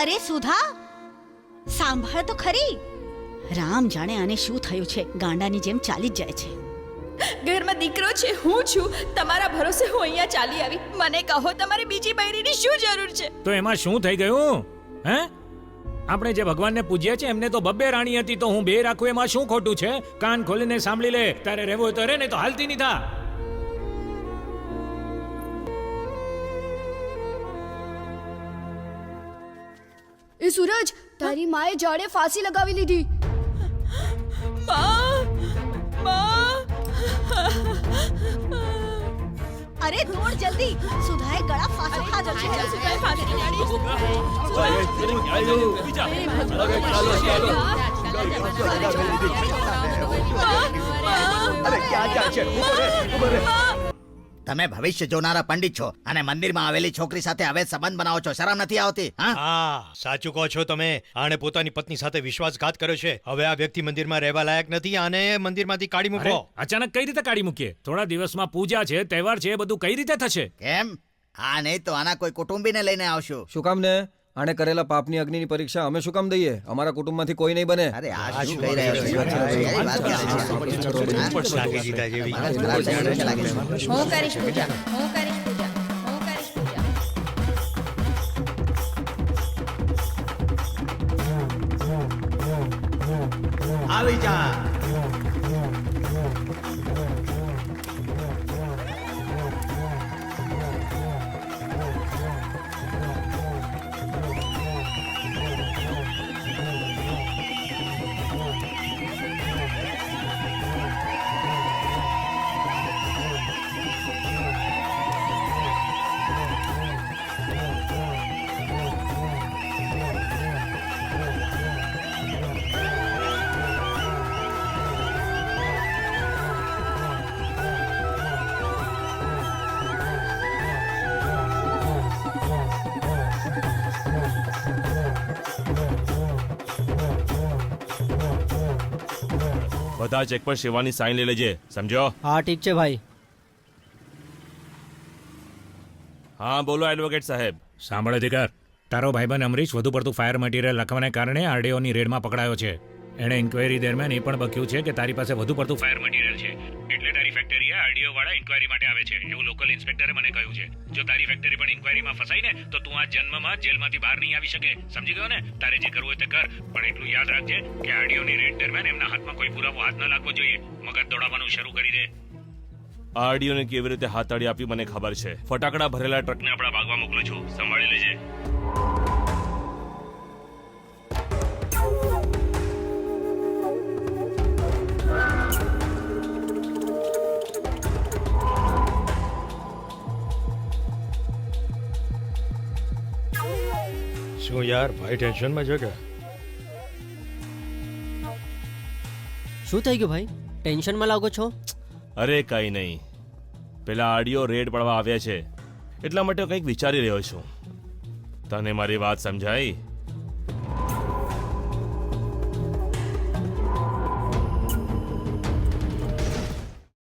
અરે સુધા સાંભળ તો ખરી. રામ જાણે આને શું થયું છે ગાંડાની જેમ ચાલી જ જાય છે. ઘરમાં દીકરો છે હું છું. તમારા ભરોસે હું અહીંયા ચાલી આવી. મને કહો તમારે બીજી બૈરીની શું જરૂર છે? તો એમાં શું થઈ ગયું? હે? આપણે જે ભગવાનને પૂજ્યા છે એમને તો બબ્બે રાણી હતી તો હું બે રાખું એમાં શું ખોટું છે? કાન ખોલીને સાંભળી લે. તારે રહેવું હોય તો રે ને તો હાલતી નહીં થા. એ સૂરજ તારી માએ જાડે ફાંસી લગાવી લીધી. અરે દોડ જલ્દી સુધાએ ગળા ફાંસો ખાધો છે. સુધાએ ફાંસી તમે ભવિષ્ય જોનારા પંડિત છો અને મંદિરમાં આવેલી છોકરી સાથે હવે સંબંધ બનાવો છો. શરમ નથી આવતી હા? સાચું કહો છો તમે. આણે પોતાની પત્ની સાથે વિશ્વાસઘાત કર્યો છે. હવે આ વ્યક્તિ મંદિરમાં રહેવા લાયક નથી આને મંદિરમાંથી કાઢી મૂકો. અચાનક કઈ રીતે કાઢી મૂકીએ? થોડા દિવસમાં પૂજા છે તહેવાર છે એ બધું કઈ રીતે થશે? કેમ? હા નહીં તો આના કોઈ કુટુંબીને લઈને આવશું. શું કામ ને? આણે કરેલા પાપની અગ્નિની પરીક્ષા અમે શું કામ દઈએ અમારા કુટુંબમાંથી કોઈ નહીં બને અરે આ શું કહી રહ્યો છે હું કરીશ પૂજા હું કરીશ પૂજા આવી જા બધા ચેક પર શિવાની સાઈન લઈ લેજે. સમજો હા ઠીક છે ભાઈ. હા બોલો એડવોકેટ સાહેબ. સાંભળ અધિકાર. તારો ભાઈબંધ અમરીશ વધુ પડતું ફાયર મટીરિયલ લખવાને કારણે આરડીઓની રેડમાં પકડાયો છે. એણે ઇન્ક્વાયરી દરમિયાન એ પણ બક્યું છે કે તારી પાસે વધુ પડતું ફાયર મટીરિયલ છે. એટલે તારી ફેક્ટરી આરડીઓ વાળા ઇન્કવાયરી માટે આવે છે. એવું લોકલ ઇન્સ્પેક્ટરે મને કહ્યું છે. જો તારી ફેક્ટરી પણ ઇન્કવાયરીમાં ફસાઈ ને, તો તું આ જન્મમાં જેલમાંથી બહાર નહીં આવી શકે. સમજી ગયો ને? તારે જે કરવું હોય તે કર. પણ એટલું યાદ રાખજે કે આરડીઓની રેડ દરમિયાન એમના હાથમાં કોઈ પુરાવો હાથ ન લાગવો જોઈએ. મગજ દોડાવવાનું શરૂ કરી દે. આરડીઓને કેવી રીતે હાથાળી આપી મને ખબર છે. ફટાકડા ભરેલા ટ્રકને આપણા ભાગવા મોકલું છું. સંભાળી લેજે. શું યાર ભાઈ ટેન્શનમાં છે કે? શું થઈ ગયું ભાઈ? ટેન્શનમાં લાગો છો? અરે કઈ નહીં. પેલા આડિયો રેડ પડવા આવ્યા છે. એટલા માટે કંઈક વિચારી રહ્યો છું. તને મારી વાત સમજાઈ?